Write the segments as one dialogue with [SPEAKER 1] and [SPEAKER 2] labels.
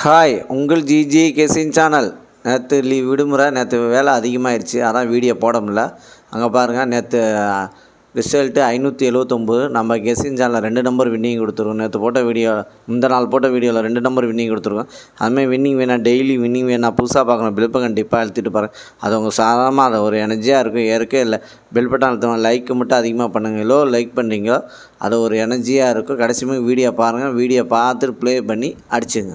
[SPEAKER 1] Hi உங்கள் ஜிஜி கெசின் சேனல் நேற்று லீவ் விடுமுறை நேற்று வேலை அதிகமாகிடுச்சு அதான் வீடியோ போட முடில அங்கே பாருங்கள் நேற்று ரிசல்ட்டு ஐநூற்றி எழுவத்தொம்போது நம்ம கெசின் சேனலில் ரெண்டு நம்பர் வின்னிங் கொடுத்துருவோம் நேற்று போட்ட வீடியோ இந்த நாள் போட்ட வீடியோவில் ரெண்டு நம்பர் வின்னிங் கொடுத்துருக்கோம். அதுமாதிரி வின்னிங் வேணால் டெய்லி வின்னிங் வேணால் புதுசாக பார்க்கணும். பில்பை கண்டிப்பாக அழுத்திட்டு பாருங்கள் அது உங்கள் சாதாரணமாக அது ஒரு எனர்ஜியாக இருக்கும் ஏற்கே இல்லை. பில் பட்டன் அழுத்தணும் லைக் மட்டும் அதிகமாக பண்ணுங்களோ எவ்வளோ லைக் பண்ணுறீங்களோ அது ஒரு எனர்ஜியாக இருக்கும். கடைசியுமே வீடியோ பாருங்கள் வீடியோ பார்த்துட்டு ப்ளே பண்ணி அடிச்சுங்க.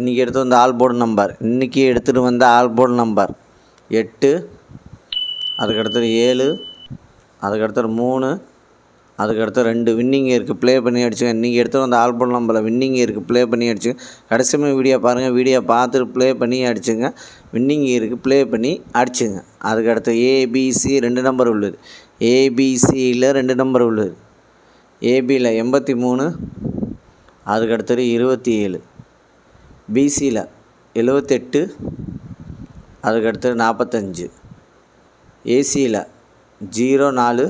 [SPEAKER 1] இன்றைக்கி எடுத்து வந்த ஆல் போர்டு நம்பர். இன்றைக்கி எடுத்துகிட்டு வந்த ஆல் போர்டு நம்பர். எட்டு அதுக்கடுத்தது ஏழு அதுக்கடுத்தது மூணு அதுக்கடுத்து ரெண்டு வின்னிங் இருக்குது ப்ளே பண்ணி அடிச்சுங்க. இன்றைக்கி எடுத்து வந்த ஆல்பம் நம்பரில் வின்னிங் இருக்குது ப்ளே பண்ணி அடிச்சுங்க கடைசியுமே வீடியோ பாருங்கள் வீடியோ பார்த்துட்டு ப்ளே பண்ணி அடிச்சுங்க. வின்னிங் இருக்குது ப்ளே பண்ணி அடிச்சுங்க. அதுக்கடுத்து ஏபிசி ரெண்டு நம்பர் உள்ளது. ஏபிசியில் ரெண்டு நம்பர் உள்ளது. ஏபியில் எண்பத்தி மூணு. அதுக்கடுத்தது இருபத்தி ஏழு. பிசியில் எழுவத்தெட்டு. அதுக்கடுத்தது நாற்பத்தஞ்சு ஏசியில் ஜீரோ நாலு.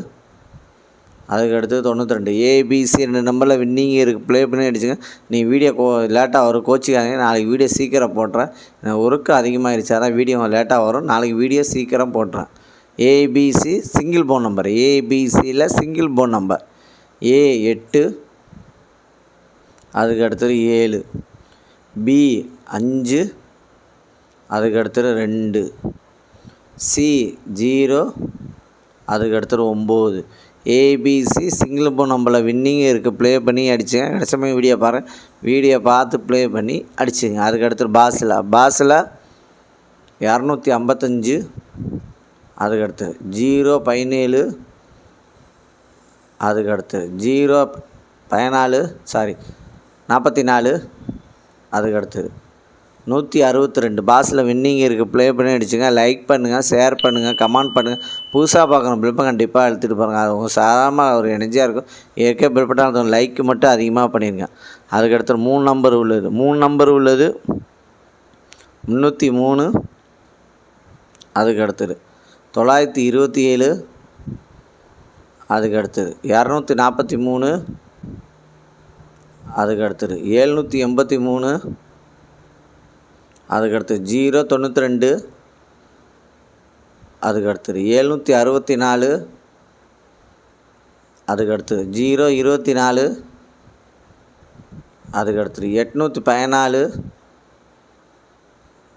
[SPEAKER 1] அதுக்கடுத்து தொண்ணூற்றி ரெண்டு ஏபிசி ரெண்டு நம்பரில் வின்னிங் இருக்குது ப்ளே பண்ணி அடிச்சுங்க நீ வீடியோ கோ லேட்டாக வரும் கோச்சிக்காதீங்க. நாளைக்கு வீடியோ சீக்கிரம் போட்டுறேன். ஒர்க்கு அதிகமாகிடுச்சு அதான் வீடியோ லேட்டாக வரும். நாளைக்கு வீடியோ சீக்கிரம் போட்டுறேன். ஏபிசி சிங்கிள் போன் நம்பர் ஏபிசியில் சிங்கிள் போன் நம்பர் ஏ எட்டு. அதுக்கு அடுத்தது ஏழு. பி அஞ்சு. அதுக்கு அடுத்தது ரெண்டு. C zero. அதுக்கு அடுத்தது ஒம்பது. ஏபிசி சிங்கிள் போன் நம்மளை வின்னிங் இருக்குது ப்ளே பண்ணி அடிச்சுங்க. கடைசமே வீடியோ பாருங்கள் வீடியோ பார்த்து ப்ளே பண்ணி அடிச்சுங்க. அதுக்கடுத்து பாஸில் பாஸில் இரநூத்தி ஐம்பத்தஞ்சு. அதுக்கு அடுத்தது ஜீரோ பதினேழு. அதுக்கடுத்து ஜீரோ பதினாலு. சாரி நாற்பத்தி நாலு. அதுக்கு அடுத்தது நூற்றி அறுபத்தி ரெண்டு. பாஸில் வின்னிங் இருக்குது ப்ளே பண்ணி அடிச்சுங்க. லைக் பண்ணுங்கள் ஷேர் பண்ணுங்கள் கமெண்ட் பண்ணுங்கள் புதுசாக பார்க்கணும் பில்பை கண்டிப்பாக எடுத்துகிட்டு பாருங்கள் அது உங்கள் சாதாரணமாக ஒரு எனர்ஜியாக இருக்கும். ஏற்கே பில்பட்டாக இருக்கும் லைக் மட்டும் அதிகமாக பண்ணிடுங்க அதுக்கு அடுத்தது மூணு நம்பர் உள்ளது. மூணு நம்பர் உள்ளது. முந்நூற்றி மூணு. அதுக்கு அடுத்தது தொள்ளாயிரத்தி இருபத்தி ஏழு. அதுக்கு அடுத்தது இரநூத்தி நாற்பத்தி மூணு. அதுக்கு அடுத்தது ஏழ்நூற்றி எண்பத்தி மூணு. அதுக்கடுத்து ஜீரோ தொண்ணூற்றி ரெண்டு. அதுக்கு அடுத்தது அறுபத்தி நாலு. அதுக்கு அடுத்தது ஜீரோ இருபத்தி நாலு. அதுக்கு அடுத்தது எட்நூற்றி பதினாலு.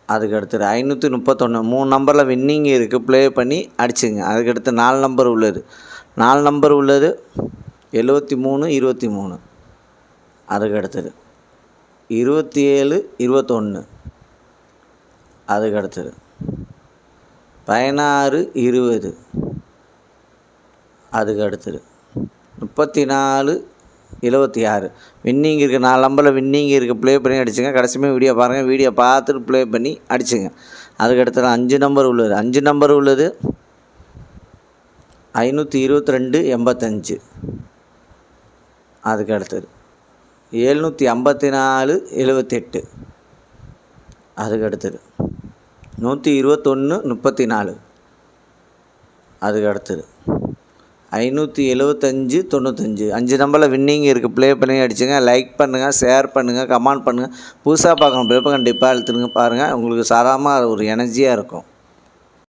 [SPEAKER 1] அதுக்கு அடுத்தது ஐநூற்றி முப்பத்தொன்று மூணு நம்பரில் வின்னிங் இருக்குது ப்ளே பண்ணி அடிச்சுங்க. அதுக்கடுத்து நாலு நம்பர் உள்ளது. நாலு நம்பர் உள்ளது. எழுபத்தி மூணு இருபத்தி மூணு. அதுக்கு அடுத்தது இருபத்தி ஏழு இருபத்தொன்று அதுக்கு அடுத்தது பதினாறு இருபது. அதுக்கு அடுத்தது முப்பத்தி நாலு எழுபத்தி ஆறு வின்னிங் இருக்குது நாலு நம்பரில் வின்னிங் இருக்குது ப்ளே பண்ணி அடிச்சுங்க. கடைசியுமே வீடியோ பாருங்கள் வீடியோ பார்த்துட்டு ப்ளே பண்ணி அடிச்சுங்க. அதுக்கு அடுத்தது அஞ்சு நம்பர் உள்ளது. அஞ்சு நம்பர் உள்ளது ஐநூற்றி இருபத்தி ரெண்டு எண்பத்தஞ்சு. அதுக்கு அடுத்தது எழுநூற்றி ஐம்பத்தி நாலு எழுபத்தெட்டு அதுக்கு அடுத்தது நூற்றி இருபத்தொன்று முப்பத்தி நாலு அதுக்கு அடுத்தது. ஐநூற்றி எழுவத்தஞ்சு தொண்ணூத்தஞ்சு. அஞ்சு நம்பரில் வின்னிங் இருக்குது ப்ளே பண்ணி அடிச்சுங்க. லைக் பண்ணுங்கள் ஷேர் பண்ணுங்கள் கமெண்ட் பண்ணுங்கள் புதுசாக பார்க்கணும் பிறப்பு கண்டிப்பாக எழுத்துருங்க பாருங்கள் உங்களுக்கு சாதாரணமாக ஒரு எனர்ஜியாக இருக்கும்.